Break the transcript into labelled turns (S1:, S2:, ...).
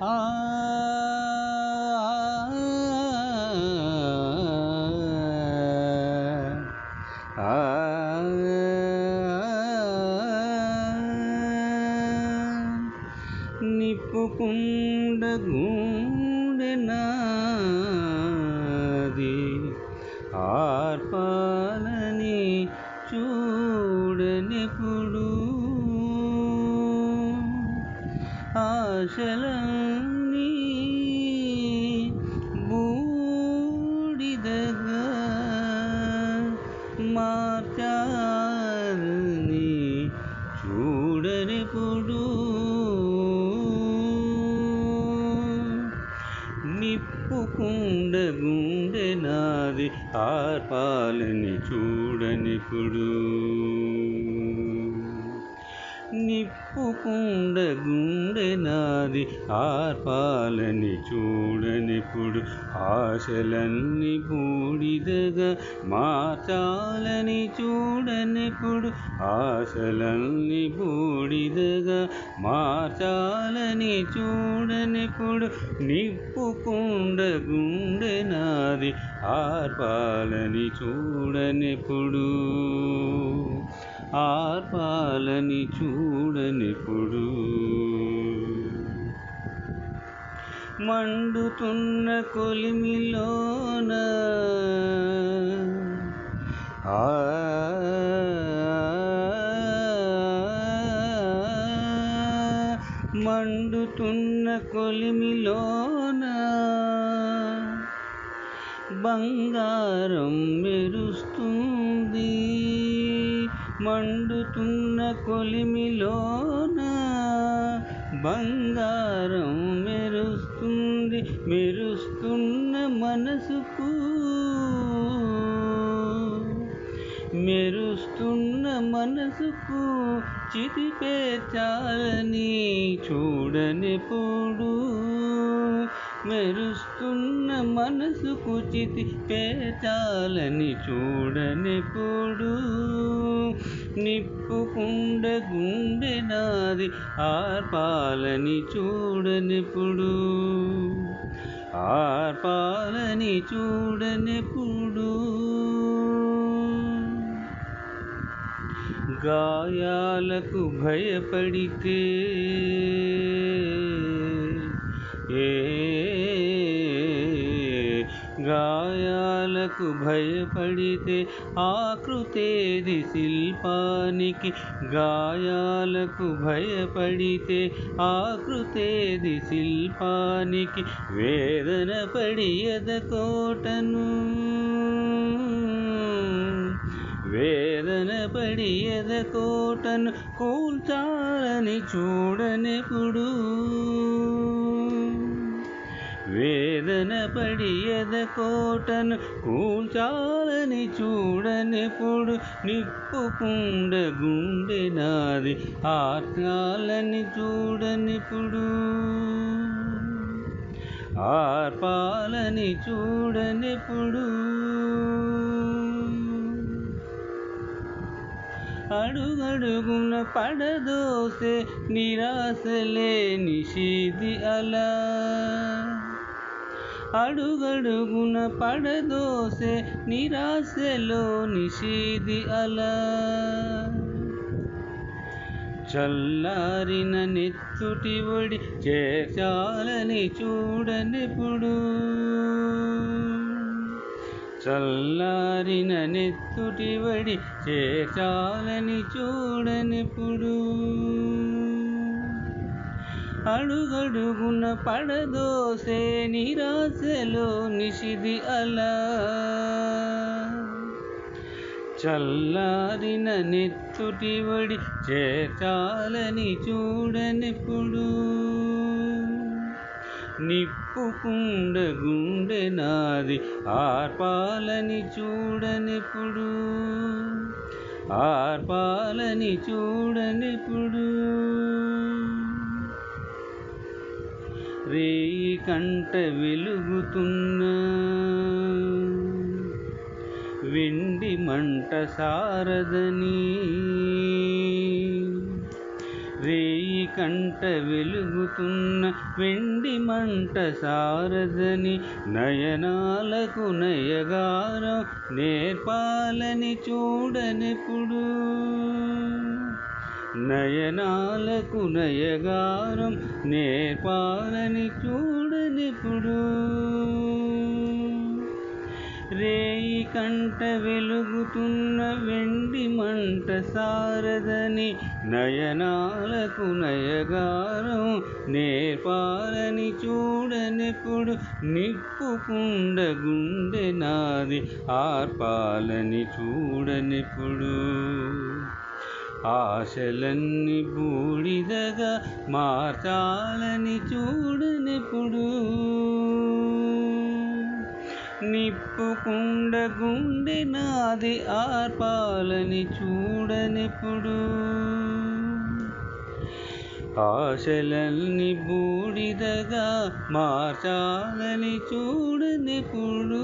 S1: ఆ నిప్పుకుండ గుండె నాది ఆర్పాలని చూడనిప్పుడు కుండ గుండె నాది ఆర్పాలని చూడనిప్పుడు ఆశలన్నీ బూడిదగా మార్చాలని చూడనిప్పుడు ఆశలన్నీ బూడిదగా మార్చాలని చూడనిప్పుడు నిప్పుకుండ గుండె నాది ఆర్పాలని చూడనిప్పుడు ఆర్పాలని చూడనిప్పుడు మండుతున్న కొలిమిలోన ఆ మండుతున్న కొలిమిలోన బంగారం మెరుస్తుంది. మండుతున్న కొలిమిలోన బంగారం మెరుస్తుంది మెరుస్తున్న మనసుకు. మెరుస్తున్న మనసుకు చితిపేర్చాలని చూడనిప్పుడు. మెరుస్తున్న మనసుకు చితి పేచాలని చూడనిప్పుడు నిప్పుకుండ గుండె నాది ఆర్పాలని చూడనిప్పుడు ఆర్పాలని చూడనిప్పుడు గాయాలకు భయపడితే ఏ గాయాలకు భయపడితే ఆకృతేది శిల్పానికి. గాయాలకు భయపడితే ఆకృతేది శిల్పానికి. వేదన పడి ఎదకోటను వేదన పడి ఎదకోటను కూల్చాలని చూడనిప్పుడు? వేదన పడి ఎదకోటను కూల్చాలని చూడనిప్పుడు నిప్పుకుండ గుండె నాది ఆర్చాలని చూడనిప్పుడు ఆర్పాలని చూడనిప్పుడు అడుగడుగున పడదోసే నిరాశలే నిషిది అలా. అడుగడుగున పడదోసే నిరాశలో నిషేధి అలా. చల్లారిన నెత్తుటి ఒడి చేర్చాలని చూడనిప్పుడు. చల్లారిన నెత్తుటి వడి చేర్చాలని చూడనిప్పుడు. అడుగడుగున పడదోసే నిరాశలో నిషిది అలా. చల్లారిన నెత్తుటి వడి చేర్చాలని చూడనిప్పుడు. నిప్పుకుండ గుండె నాది ఆర్పాలని చూడనిప్పుడు. ఆర్పాలని చూడనిప్పుడు. రేయి కంట వెలుగుతున్న వెండి మంట సారదని రేయి కంట వెలుగుతున్న వెండి మంట సారదని నయనాలకు నయగారం నేర్పాలని చూడనెప్పుడు నయనాలకు నయగారం నేర్పాలని చూడనిప్పుడు రేయి కంట వెలుగుతున్న వెండి మంట సారదని నయనాలకు నయగారం నేర్పాలని చూడనెప్పుడు నిప్పుకుండ గుండె నాది ఆర్పాలని చూడనెప్పుడు ఆశలన్నీ బూడిదగా మార్చాలని చూడనెప్పుడు నిప్పుకుండ గుండె నాది ఆర్పాలని చూడనెప్పుడు ఆశలన్నీ బూడిదగా మార్చాలని చూడనెప్పుడు